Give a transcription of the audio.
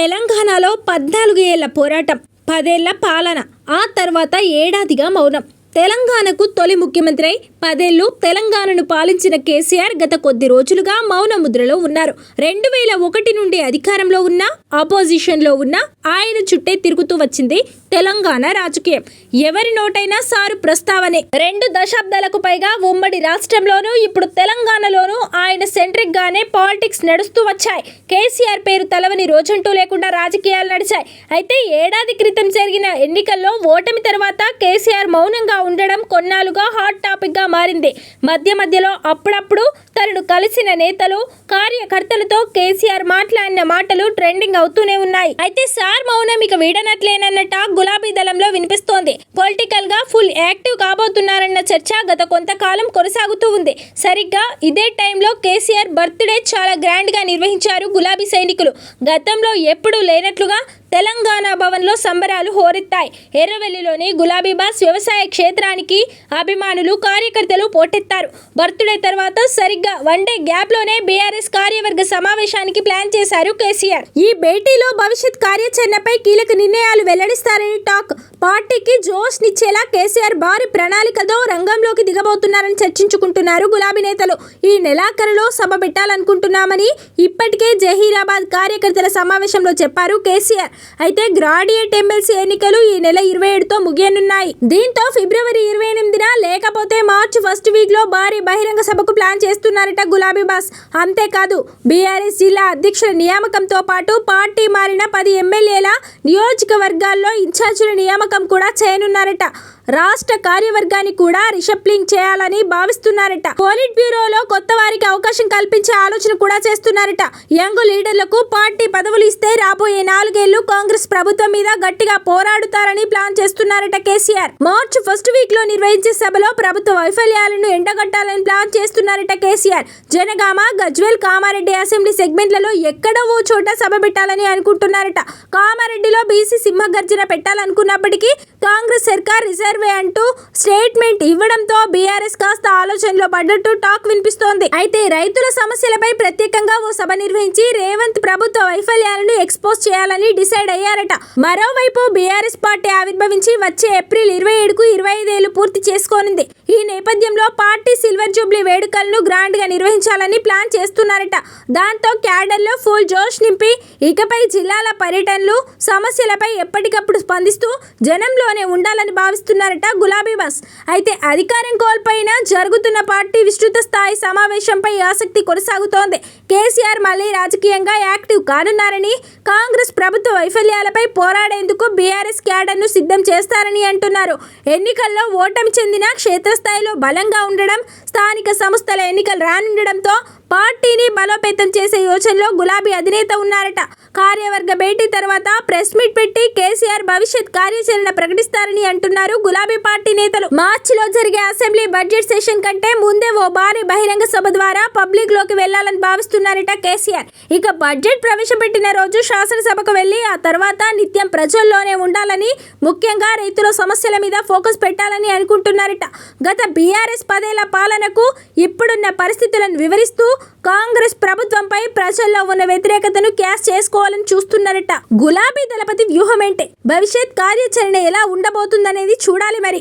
తెలంగాణలో పద్నాలుగు ఏళ్ళ పోరాటం పదేళ్ళ పాలన ఆ తర్వాత ఏడాదిగా మౌనం. తెలంగాణకు తొలి ముఖ్యమంత్రి అయి పదేళ్ళు తెలంగాణను పాలించిన కేసీఆర్ గత కొద్ది రోజులుగా మౌన ముద్రలో ఉన్నారు. రెండు వేల ఒకటి నుండి అధికారంలో ఉన్న ఆపోజిషన్లో ఉన్న ఆయన చుట్టే తిరుగుతూ వచ్చింది తెలంగాణ రాజకీయం. ఎవరి నోటైనా సారు ప్రస్తావనే. రెండు దశాబ్దాలకు పైగా ఉమ్మడి రాష్ట్రంలోనూ ఇప్పుడు తెలంగాణలోనూ ఆయన సెంట్రిక్ గానే పాలిటిక్స్ నడుస్తూ వచ్చాయి. కేసీఆర్ పేరు తలవని రోజంటూ లేకుండా రాజకీయాలు నడిచాయి. అయితే ఏడాది క్రితం జరిగిన ఎన్నికల్లో ఓటమి తర్వాత కేసీఆర్ మౌనంగా ఉండడం కొన్నాళ్ళుగా హాట్ టాపిక్గా మారింది. మధ్య మధ్యలో అప్పుడప్పుడు తనను కలిసిన నేతలు కార్యకర్తలతో కేసీఆర్ మాట్లాడిన మాటలు ట్రెండింగ్ అవుతూనే ఉన్నాయి. అయితే సార్ మౌనం ఇక వీడనట్లేనన్న టాక్ గులాబీ దళంలో వినిపిస్తోంది. పొలిటికల్గా ఫుల్ యాక్టివ్ కాబోతున్నారన్న చర్చ గత కొంతకాలం కొనసాగుతూ ఉంది. సరిగ్గా ఇదే టైంలో కేసీఆర్ బర్త్డే చాలా గ్రాండ్గా నిర్వహించారు గులాబీ సైనికులు. గతంలో ఎప్పుడూ లేనట్లుగా తెలంగాణ భవన్లో సంబరాలు హోరెత్తాయి. ఎర్రవెల్లిలోని గులాబీ బాస్ వ్యవసాయ క్షేత్రానికి అభిమానులు కార్యకర్తలు పోటెత్తారు. బర్త్డే తర్వాత సరిగ్గా వన్ డే గ్యాప్లోనే బీఆర్ఎస్ కార్యవర్గ సమావేశానికి ప్లాన్ చేశారు కేసీఆర్. ఈ భేటీలో భవిష్యత్ కార్యాచరణపై కీలక నిర్ణయాలు వెల్లడిస్తారని టాక్. పార్టీకి జోష్ నిచ్చేలా కేసీఆర్ భారీ ప్రణాళికతో రంగంలోకి దిగబోతున్నారని చర్చించుకుంటున్నారు గులాబీ నేతలు. ఈ నెలాఖరులో సభ పెట్టాలనుకుంటున్నామని ఇప్పటికే జహీరాబాద్ కార్యకర్తల సమావేశంలో చెప్పారు కేసీఆర్. అయితే గ్రాడ్యుయేట్ ఎమ్మెల్సీ ఎన్నికలు ఈ నెల ఇరవై ఏడుతో ముగియనున్నాయి. దీంతో ఫిబ్రవరి ఇరవై ఎనిమిదిన లేకపోతే మార్చి ఫస్ట్ వీక్లో భారీ బహిరంగ సభకు ప్లాన్ చేస్తున్నారట గులాబీ బాస్. అంతేకాదు బీఆర్ఎస్ జిల్లా అధ్యక్షుల నియామకంతో పాటు పార్టీ మారిన పది ఎమ్మెల్యేల నియోజకవర్గాల్లో ఇన్ఛార్జీల నియామకం కూడా చేయనున్నారట. రాష్ట్ర కార్యవర్గాన్ని కూడా రిషప్లింగ్ చేయాలని భావిస్తున్నారట. పోలిట్ బ్యూరోలో కొత్త వారికి అవకాశం కల్పించే ఆలోచన కూడా చేస్తున్నారట. యంగ్ లీడర్లకు పార్టీ పదవులు ఇస్తే రాబోయే నాలుగేళ్ళు కాంగ్రెస్ ప్రభుత్వం మీద గట్టిగా పోరాడుతారని ప్లాన్ చేస్తున్నారట కేసీఆర్. మార్చ్ ఫస్ట్ వీక్లో నిర్వహించే సభలో ప్రభుత్వ వైఫల్యాలను ఎండగట్టాలని ప్లాన్ చేస్తున్నారట కేసీఆర్. జనగామ గజ్వేల్ కామారెడ్డి అసెంబ్లీ సెగ్మెంట్లలో ఎక్కడో ఓ చోట సభ పెట్టాలని అనుకుంటున్నారట. కామారెడ్డిలో బీసీ సింహగర్జన పెట్టాలనుకున్నప్పటికీ కాంగ్రెస్ సర్కార్ రిజర్వే అంటూ స్టేట్మెంట్ ఇవ్వడంతో బీఆర్ఎస్ కాస్త ఆలోచనలో పడ్డట్టు టాక్ వినిపిస్తోంది. అయితే రైతుల సమస్యలపై ప్రత్యేకంగా ఓ సభ నిర్వహించి రేవంత్ ప్రభుత్వ వైఫల్యాలను ఎక్స్పోజ్ చేయాలని డిసైడ్ అయ్యారట. మరోవైపు బీఆర్ఎస్ పార్టీ ఆవిర్భవించి వచ్చే ఏప్రిల్ ఇరవై ఏడుకు ఇరవై ఐదేళ్ళు పూర్తి చేసుకోనుంది. ఈ నేపథ్యంలో పార్టీ సిల్వర్ జూబ్లీ వేడుకలను గ్రాండ్గా నిర్వహించాలని ప్లాన్ చేస్తున్నారట. దాంతో క్యాడర్లో ఫుల్ జోష్ నింపి ఇకపై జిల్లాల పర్యటనలు సమస్యలపై ఎప్పటికప్పుడు స్పందిస్తూ జనంలోనే ఉండాలని భావిస్తున్నారట గులాబీ బస్. అయితే అధికారం కోల్పోయినా జరుగుతున్న పార్టీ విస్తృత స్థాయి సమావేశంపై ఆసక్తి కొనసాగుతోంది. కేసీఆర్ మళ్ళీ రాజకీయంగా యాక్టివ్ కానున్నారని కాంగ్రెస్ ప్రభుత్వ వైఫల్యాలపై పోరాడేందుకు బీఆర్ఎస్ క్యాడర్ను సిద్ధం చేస్తారని అంటున్నారు. ఎన్నికల్లో ఓటమి చెందిన క్షేత్రస్థాయిలో బలంగా ఉండడం స్థానిక సంస్థల ఎన్నికలు రానుండడంతో పార్టీని బలోపేతం చేసే యోచనలో గులాబీ అధినేత ఉన్నారట. కార్యవర్గ భేటీ తర్వాత ప్రెస్ మీట్ పెట్టి కేసీఆర్ భవిష్యత్ కార్యాచరణ ప్రకటిస్తారని అంటున్నారు గులాబీ పార్టీ నేతలు. మార్చిలో జరిగే అసెంబ్లీ బడ్జెట్ సెషన్ కంటే ముందే ఓ భారీ బహిరంగ సభ ద్వారా పబ్లిక్లోకి వెళ్ళాలని భావిస్తున్నారట కేసీఆర్. ఇక బడ్జెట్ ప్రవేశపెట్టిన రోజు శాసనసభకు వెళ్ళి ఆ తర్వాత నిత్యం ప్రజల్లోనే ఉండాలని ముఖ్యంగా రైతుల సమస్యల మీద ఫోకస్ పెట్టాలని అనుకుంటున్నారట. గత బీఆర్ఎస్ పదేళ్ళ పాలనకు ఇప్పుడున్న పరిస్థితులను వివరిస్తూ కాంగ్రెస్ ప్రభుత్వంపై ప్రజల్లో ఉన్న వ్యతిరేకతను క్యాష్ చేసుకోవాలని చూస్తున్నారట. గులాబీ దళపతి వ్యూహం ఏంటే భవిష్యత్ కార్యాచరణ ఎలా ఉండబోతుందనేది చూడాలి మరి.